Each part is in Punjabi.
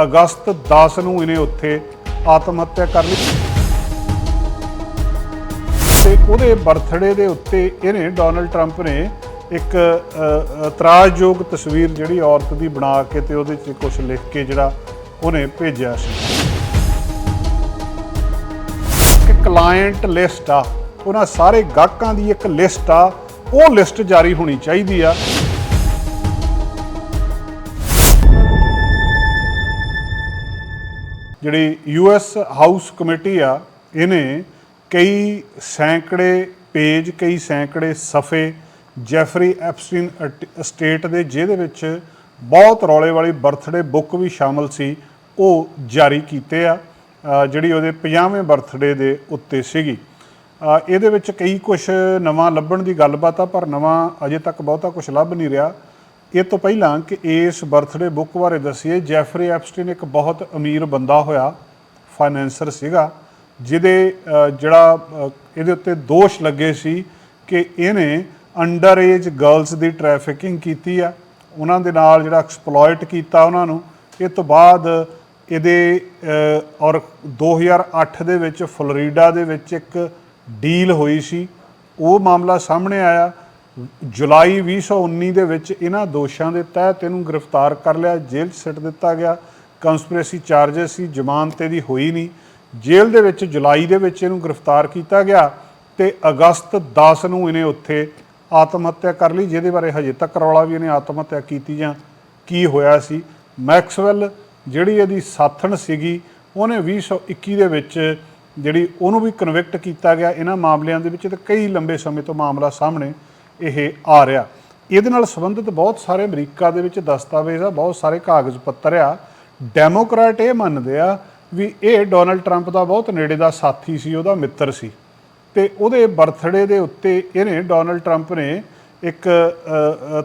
ਅਗਸਤ 10 ਨੂੰ ਇਹਨੇ ਉੱਥੇ ਆਤਮ ਹੱਤਿਆ ਕਰ ਲਈ। ਤੇ ਉਹਦੇ ਬਰਥਡੇ ਦੇ ਉੱਤੇ ਇਹਨੇ ਡੋਨਲਡ ਟਰੰਪ ਨੇ ਇੱਕ ਇਤਰਾਜ਼ਯੋਗ ਤਸਵੀਰ ਜਿਹੜੀ ਔਰਤ ਦੀ ਬਣਾ ਕੇ ਤੇ ਉਹਦੇ 'ਚ ਕੁਝ ਲਿਖ ਕੇ ਜਿਹੜਾ ਉਹਨੇ ਭੇਜਿਆ ਸੀ। ਕਿ ਕਲਾਇੰਟ ਲਿਸਟ ਆ। ਉਹਨਾਂ ਸਾਰੇ ਗਾਹਕਾਂ ਦੀ ਇੱਕ ਲਿਸਟ ਆ। ਉਹ ਲਿਸਟ ਜਾਰੀ ਹੋਣੀ ਚਾਹੀਦੀ ਆ। ਜਿਹੜੀ ਯੂਐਸ ਹਾਊਸ ਕਮੇਟੀ ਆ, ਇਹਨੇ ਕਈ ਸੈਂਕੜੇ ਪੇਜ, ਕਈ ਸੈਂਕੜੇ ਸਫੇ ਜੈਫਰੀ ਐਪਸਟੀਨ ਸਟੇਟ ਦੇ ਜਿਹਦੇ ਵਿੱਚ ਬਹੁਤ ਰੌਲੇ ਵਾਲੀ ਬਰਥਡੇ ਬੁੱਕ ਵੀ ਸ਼ਾਮਲ ਸੀ, ਉਹ ਜਾਰੀ ਕੀਤੇ ਆ ਜਿਹੜੀ ਉਹਦੇ 50ਵੇਂ ਬਰਥਡੇ ਦੇ ਉੱਤੇ ਸੀਗੀ। ਇਹਦੇ ਵਿੱਚ ਕਈ ਕੁਝ ਨਵਾਂ ਲੱਭਣ ਦੀ ਗੱਲਬਾਤ ਆ, ਪਰ ਨਵਾਂ ਅਜੇ ਤੱਕ ਬਹੁਤਾ ਕੁਝ ਲੱਭ ਨਹੀਂ ਰਿਹਾ। ਇਹ ਤੋਂ ਪਹਿਲਾਂ ਕਿ ਇਸ ਬਰਥਡੇ ਬੁੱਕ ਬਾਰੇ ਦੱਸੀਏ ਜੈਫਰੀ ਐਪਸਟੀਨ ਇੱਕ ਬਹੁਤ ਅਮੀਰ ਬੰਦਾ ਹੋਇਆ ਫਾਈਨੈਂਸਰ ਸੀਗਾ ਜਿਹਦੇ ਜਿਹੜਾ ਇਹਦੇ ਉੱਤੇ ਦੋਸ਼ ਲੱਗੇ ਸੀ ਕਿ ਇਹਨੇ ਅੰਡਰ ਏਜ ਗਰਲਸ ਦੀ ਟ੍ਰੈਫਿਕਿੰਗ ਕੀਤੀ ਆ। ਉਹਨਾਂ ਦੇ ਨਾਲ ਜਿਹੜਾ ਐਕਸਪਲੋਇਟ ਕੀਤਾ ਉਹਨਾਂ ਨੂੰ। ਇਹ ਤੋਂ ਬਾਅਦ ਇਹਦੇ ਅ, ਔਰ 2008 ਦੇ ਵਿੱਚ ਫਲੋਰੀਡਾ ਦੇ ਵਿੱਚ ਇੱਕ ਡੀਲ ਹੋਈ ਸੀ। ਉਹ ਮਾਮਲਾ ਸਾਹਮਣੇ ਆਇਆ। ਜੁਲਾਈ 2019 ਦੇ ਵਿੱਚ ਇਹਨਾਂ ਦੋਸ਼ਾਂ ਦੇ ਤਹਿਤ ਇਹਨੂੰ ਗ੍ਰਿਫਤਾਰ ਕਰ ਲਿਆ, ਜੇਲ੍ਹ 'ਚ ਸਿੱਟ ਦਿੱਤਾ ਗਿਆ। ਕੰਸਪੀਰੇਸੀ ਚਾਰजेस ਸੀ, ਜ਼ਮਾਨਤ ਇਹਦੀ ਹੋਈ ਨਹੀਂ। ਜੇਲ੍ਹ ਦੇ ਵਿੱਚ ਜੁਲਾਈ ਦੇ ਵਿੱਚ ਇਹਨੂੰ ਗ੍ਰਿਫਤਾਰ ਕੀਤਾ ਗਿਆ ਤੇ ਅਗਸਤ 10 ਨੂੰ ਇਹਨੇ ਉੱਥੇ ਆਤਮ ਹੱਤਿਆ ਕਰ ਲਈ, ਜਿਹਦੇ ਬਾਰੇ ਹਜੇ ਤੱਕ ਰੌਲਾ ਵੀ ਇਹਨੇ ਆਤਮ ਹੱਤਿਆ ਕੀਤੀ ਜਾਂ ਕੀ ਹੋਇਆ ਸੀ। ਮੈਕਸਵੈਲ ਜਿਹੜੀ ਇਹਦੀ ਸਾਥਣ ਸੀਗੀ, ਉਹਨੇ 2021 ਦੇ ਵਿੱਚ ਜਿਹੜੀ ਉਹਨੂੰ ਵੀ ਕਨਵਿਕਟ ਕੀਤਾ ਗਿਆ। ਇਹਨਾਂ ਮਾਮਲਿਆਂ ਦੇ ਵਿੱਚ ਤੇ ਕਈ ਲੰਬੇ ਸਮੇਂ ਤੋਂ ਮਾਮਲਾ ਸਾਹਮਣੇ ਇਹ ਆ ਰਿਹਾ। ਇਹਦੇ ਨਾਲ ਸੰਬੰਧਿਤ ਬਹੁਤ ਸਾਰੇ ਅਮਰੀਕਾ ਦੇ ਵਿੱਚ ਦਸਤਾਵੇਜ਼ ਆ, ਬਹੁਤ ਸਾਰੇ ਕਾਗਜ਼ ਪੱਤਰ ਆ। ਡੈਮੋਕ੍ਰੈਟ ਇਹ ਮੰਨਦੇ ਆ ਵੀ ਇਹ ਡੋਨਲਡ ਟਰੰਪ ਦਾ ਬਹੁਤ ਨੇੜੇ ਦਾ ਸਾਥੀ ਸੀ, ਉਹਦਾ ਮਿੱਤਰ ਸੀ। ਤੇ ਉਹਦੇ ਬਰਥਡੇ ਦੇ ਉੱਤੇ ਇਹਨੇ ਡੋਨਲਡ ਟਰੰਪ ਨੇ ਇੱਕ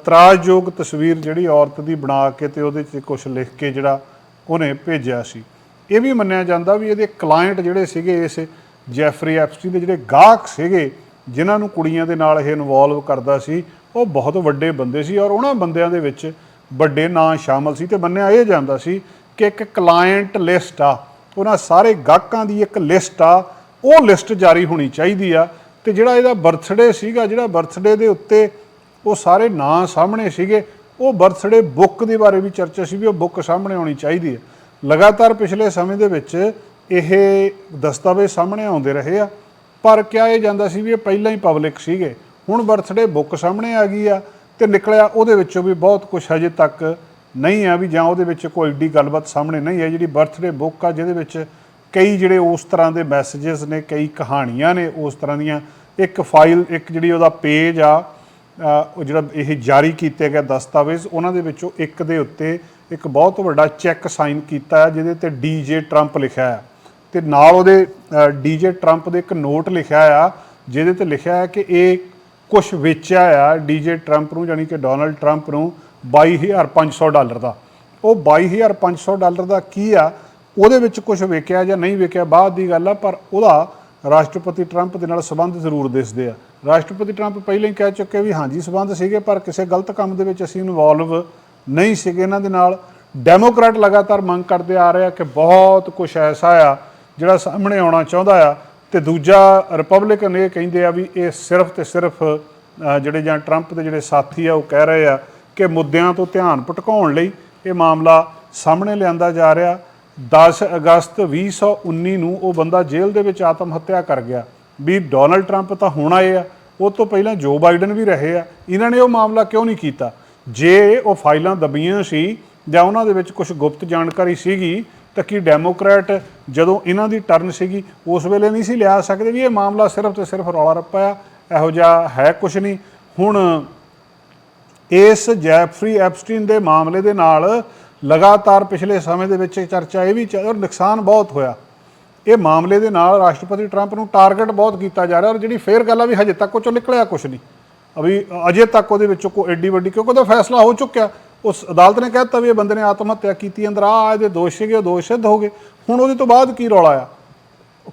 ਤਰਾਜਯੋਗ ਤਸਵੀਰ ਜਿਹੜੀ ਔਰਤ ਦੀ ਬਣਾ ਕੇ ਤੇ ਉਹਦੇ 'ਚ ਕੁਝ ਲਿਖ ਕੇ ਜਿਹੜਾ ਉਹਨੇ ਭੇਜਿਆ ਸੀ। ਇਹ ਵੀ ਮੰਨਿਆ ਜਾਂਦਾ ਵੀ ਇਹਦੇ ਕਲਾਇੰਟ ਜਿਹੜੇ ਸੀਗੇ, ਇਸ ਜੈਫਰੀ ਐਪਸਟੀ ਦੇ ਜਿਹੜੇ ਗਾਹਕ ਸੀਗੇ ਜਿਨ੍ਹਾਂ ਨੂੰ ਕੁੜੀਆਂ ਦੇ ਨਾਲ ਇਹ ਇਨਵੋਲਵ ਕਰਦਾ ਸੀ, ਉਹ ਬਹੁਤ ਵੱਡੇ ਬੰਦੇ ਸੀ ਔਰ ਉਹਨਾਂ ਬੰਦਿਆਂ ਦੇ ਵਿੱਚ ਵੱਡੇ ਨਾਂ ਸ਼ਾਮਲ ਸੀ ਤੇ ਮੰਨਿਆ ਇਹ ਜਾਂਦਾ ਸੀ ਕਿ ਇੱਕ ਕਲਾਇੰਟ ਲਿਸਟ ਆ, ਉਹਨਾਂ ਸਾਰੇ ਗਾਹਕਾਂ ਦੀ ਇੱਕ ਲਿਸਟ ਆ, ਉਹ ਲਿਸਟ ਜਾਰੀ ਹੋਣੀ ਚਾਹੀਦੀ ਆ ਤੇ ਜਿਹੜਾ ਇਹਦਾ ਬਰਥਡੇ ਸੀਗਾ, ਜਿਹੜਾ ਬਰਥਡੇ ਦੇ ਉੱਤੇ ਉਹ ਸਾਰੇ ਨਾਂ ਸਾਹਮਣੇ ਸੀਗੇ, ਉਹ ਬਰਥਡੇ ਬੁੱਕ ਦੇ ਬਾਰੇ ਵੀ ਚਰਚਾ ਸੀ ਵੀ ਉਹ ਬੁੱਕ ਸਾਹਮਣੇ ਆਉਣੀ ਚਾਹੀਦੀ ਹੈ ਲਗਾਤਾਰ ਪਿਛਲੇ ਸਮੇਂ ਦੇ ਵਿੱਚ ਇਹ ਦਸਤਾਵੇਜ਼ ਸਾਹਮਣੇ ਆਉਂਦੇ ਰਹੇ ਆ। ਪਰ ਕਿਹਾ ਇਹ ਜਾਂਦਾ ਸੀ ਵੀ ਇਹ ਪਹਿਲਾਂ ਹੀ ਪਬਲਿਕ ਸੀਗੇ। ਹੁਣ ਬਰਥਡੇ ਬੁੱਕ ਸਾਹਮਣੇ ਆ ਗਈ ਆ ਤੇ ਨਿਕਲਿਆ ਉਹਦੇ ਵਿੱਚੋਂ ਵੀ ਬਹੁਤ ਕੁਝ ਹਜੇ ਤੱਕ ਨਹੀਂ ਆ ਵੀ ਜਾਂ ਉਹਦੇ ਵਿੱਚ ਕੋਈ ਏਡੀ ਗੱਲਬਾਤ ਸਾਹਮਣੇ ਨਹੀਂ ਹੈ ਜਿਹੜੀ ਬਰਥਡੇ ਬੁੱਕ ਆ, ਜਿਹਦੇ ਵਿੱਚ ਕਈ ਜਿਹੜੇ ਉਸ ਤਰ੍ਹਾਂ ਦੇ ਮੈਸੇजेस ਨੇ, ਕਈ ਕਹਾਣੀਆਂ ਨੇ ਉਸ ਤਰ੍ਹਾਂ ਦੀਆਂ। ਇੱਕ ਫਾਈਲ ਇੱਕ ਜਿਹੜੀ ਉਹਦਾ ਪੇਜ ਆ ਉਹ ਜਿਹੜਾ ਇਹ ਜਾਰੀ ਕੀਤੇ ਗਏ ਦਸਤਾਵੇਜ਼, ਉਹਨਾਂ ਦੇ ਵਿੱਚੋਂ ਇੱਕ ਦੇ ਉੱਤੇ ਇੱਕ ਬਹੁਤ ਵੱਡਾ ਚੈੱਕ ਸਾਈਨ ਕੀਤਾ ਹੈ ਜਿਹਦੇ ਤੇ ਡੀਜੇ ਟਰੰਪ ਲਿਖਿਆ ਹੈ ਤੇ ਨਾਲ ਉਹਦੇ ਡੀਜੇ ਟਰੰਪ ਦੇ ਇੱਕ ਨੋਟ ਲਿਖਿਆ ਆ, ਜਿਹਦੇ ਤੇ ਲਿਖਿਆ ਹੈ ਕਿ ਇਹ ਕੁਝ ਵੇਚਿਆ ਆ ਡੀਜੇ ਟਰੰਪ ਨੂੰ ਯਾਨੀ ਕਿ ਡੋਨਲਡ ਟਰੰਪ ਨੂੰ 22500 ਡਾਲਰ ਦਾ। ਉਹ 22500 ਡਾਲਰ ਦਾ ਕੀ ਆ? ਉਹਦੇ ਵਿੱਚ ਕੁਝ ਵੇਖਿਆ ਜਾਂ ਨਹੀਂ ਵੇਖਿਆ ਬਾਅਦ ਦੀ ਗੱਲ ਆ, ਪਰ ਉਹਦਾ ਰਾਸ਼ਟਰਪਤੀ ਟਰੰਪ ਦੇ ਨਾਲ ਸੰਬੰਧ ਜ਼ਰੂਰ ਦਿਸਦੇ ਆ। ਰਾਸ਼ਟਰਪਤੀ ਟਰੰਪ ਪਹਿਲਾਂ ਹੀ ਕਹਿ ਚੁੱਕੇ ਵੀ ਹਾਂਜੀ, ਸੰਬੰਧ ਸੀਗੇ, ਪਰ ਕਿਸੇ ਗਲਤ ਕੰਮ ਦੇ ਵਿੱਚ ਅਸੀਂ ਇਨਵੋਲਵ ਨਹੀਂ ਸੀਗੇ। ਇਹਨਾਂ ਦੇ ਨਾਲ ਡੈਮੋਕ੍ਰੈਟ ਲਗਾਤਾਰ ਮੰਗ ਕਰਦੇ ਆ ਰਹੇ ਆ ਕਿ ਬਹੁਤ ਕੁਝ ਐਸਾ ਆ ਜਿਹੜਾ ਸਾਹਮਣੇ ਆਉਣਾ ਚਾਹੁੰਦਾ ਆ ਤੇ ਦੂਜਾ ਰਿਪਬਲਿਕਨ ਇਹ ਕਹਿੰਦੇ ਆ ਵੀ ਇਹ ਸਿਰਫ ਤੇ ਸਿਰਫ ਜਿਹੜੇ ਜਾਂ ਟਰੰਪ ਦੇ ਜਿਹੜੇ ਸਾਥੀ ਆ ਉਹ ਕਹਿ ਰਹੇ ਆ ਕਿ ਮੁੱਦਿਆਂ ਤੋਂ ਧਿਆਨ ਭਟਕਾਉਣ ਲਈ ਇਹ ਮਾਮਲਾ ਸਾਹਮਣੇ ਲਿਆਂਦਾ ਜਾ ਰਿਹਾ। 10 ਅਗਸਤ 2019 ਨੂੰ ਉਹ ਬੰਦਾ ਜੇਲ੍ਹ ਦੇ ਵਿੱਚ ਆਤਮ ਹੱਤਿਆ ਕਰ ਗਿਆ। ਵੀ ਡੋਨਲਡ ਟਰੰਪ ਤਾਂ ਹੁਣ ਆਏ ਆ, ਉਹ ਤੋਂ ਪਹਿਲਾਂ ਜੋ ਬਾਈਡਨ ਵੀ ਰਹੇ ਆ, ਇਹਨਾਂ ਨੇ ਉਹ ਮਾਮਲਾ ਕਿਉਂ ਨਹੀਂ ਕੀਤਾ? ਜੇ ਉਹ ਫਾਈਲਾਂ ਦਬੀਆਂ ਸੀ ਜਾਂ ਉਹਨਾਂ ਦੇ ਵਿੱਚ ਕੁਝ ਗੁਪਤ ਜਾਣਕਾਰੀ ਸੀਗੀ ਤਾਂ ਕੀ ਡੈਮੋਕ੍ਰੈਟ ਜਦੋਂ ਇਹਨਾਂ ਦੀ ਟਰਨ ਸੀਗੀ, ਉਸ ਵੇਲੇ ਨਹੀਂ ਸੀ ਲਿਆ ਸਕਦੇ ਵੀ ਇਹ ਮਾਮਲਾ ਸਿਰਫ ਤੇ ਸਿਰਫ ਰੌਲਾ ਰੱਪਾ ਆ, ਇਹੋ ਜਿਹਾ ਹੈ ਕੁਝ ਨਹੀਂ। ਹੁਣ ਇਸ ਜੈਫਰੀ ਐਪਸਟੀਨ ਦੇ ਮਾਮਲੇ ਦੇ ਨਾਲ ਲਗਾਤਾਰ ਪਿਛਲੇ ਸਮੇਂ ਦੇ ਵਿੱਚ ਚਰਚਾ ਇਹ ਵੀ ਚੱਲ ਔਰ ਨੁਕਸਾਨ ਬਹੁਤ ਹੋਇਆ। ਇਹ ਮਾਮਲੇ ਦੇ ਨਾਲ ਰਾਸ਼ਟਰਪਤੀ ਟਰੰਪ ਨੂੰ ਟਾਰਗੇਟ ਬਹੁਤ ਕੀਤਾ ਜਾ ਰਿਹਾ ਔਰ ਜਿਹੜੀ ਫੇਰ ਗੱਲ ਆ ਵੀ ਹਜੇ ਤੱਕ ਉਹ ਚੋਂ ਨਿਕਲਿਆ ਕੁਝ ਨਹੀਂ। ਅਭੀ ਅਜੇ ਤੱਕ ਉਹਦੇ ਵਿੱਚੋਂ ਕੋਈ ਐਡੀ ਵੱਡੀ ਕਿਉਂਕਿ ਉਹਦਾ ਫੈਸਲਾ ਹੋ ਚੁੱਕਿਆ। ਉਸ ਅਦਾਲਤ ਨੇ ਕਹਿਤਾ ਵੀ ਇਹ ਬੰਦੇ ਨੇ ਆਤਮ ਹੱਤਿਆ ਕੀਤੀ, ਅੰਦਰ ਆ ਇਹਦੇ ਦੋਸ਼ ਸੀਗੇ, ਉਹ ਦੋਸ਼ ਸਿੱਧ ਹੋ ਗਏ। ਹੁਣ ਉਹਦੇ ਤੋਂ ਬਾਅਦ ਕੀ ਰੌਲਾ ਆ?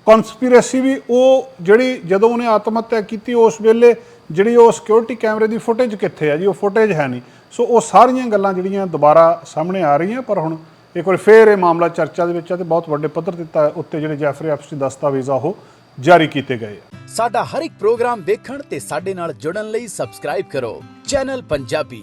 ਕਨਸਪੀਰੇਸੀ ਵੀ ਉਹ ਜਿਹੜੀ ਜਦੋਂ ਉਹਨੇ ਆਤਮ ਹੱਤਿਆ ਕੀਤੀ, ਉਸ ਵੇਲੇ ਜਿਹੜੀ ਉਹ ਸਿਕਿਉਰਿਟੀ ਕੈਮਰੇ ਦੀ ਫੁਟੇਜ ਕਿੱਥੇ ਆ ਜੀ? ਉਹ ਫੁਟੇਜ ਹੈ ਨਹੀਂ। ਸੋ ਉਹ ਸਾਰੀਆਂ ਗੱਲਾਂ ਜਿਹੜੀਆਂ ਦੁਬਾਰਾ ਸਾਹਮਣੇ ਆ ਰਹੀਆਂ, ਪਰ ਹੁਣ ਇੱਕ ਵਾਰ ਫੇਰ ਇਹ ਮਾਮਲਾ ਚਰਚਾ ਦੇ ਵਿੱਚ ਆ ਤੇ ਬਹੁਤ ਵੱਡੇ ਪੱਧਰ ਦਿੱਤਾ ਉੱਤੇ ਜਿਹੜੇ ਜੈਫਰੀ ਆਪਸੀ ਦਸਤਾਵੇਜ਼ ਆ, ਉਹ ਜਾਰੀ ਕੀਤੇ ਗਏ ਸਾਡਾ ਹਰ ਇੱਕ ਪ੍ਰੋਗਰਾਮ ਦੇਖਣ ਤੇ ਸਾਡੇ ਨਾਲ ਜੁੜਨ ਲਈ ਸਬਸਕ੍ਰਾਈਬ ਕਰੋ। ਚੈਨਲ ਪੰਜਾਬੀ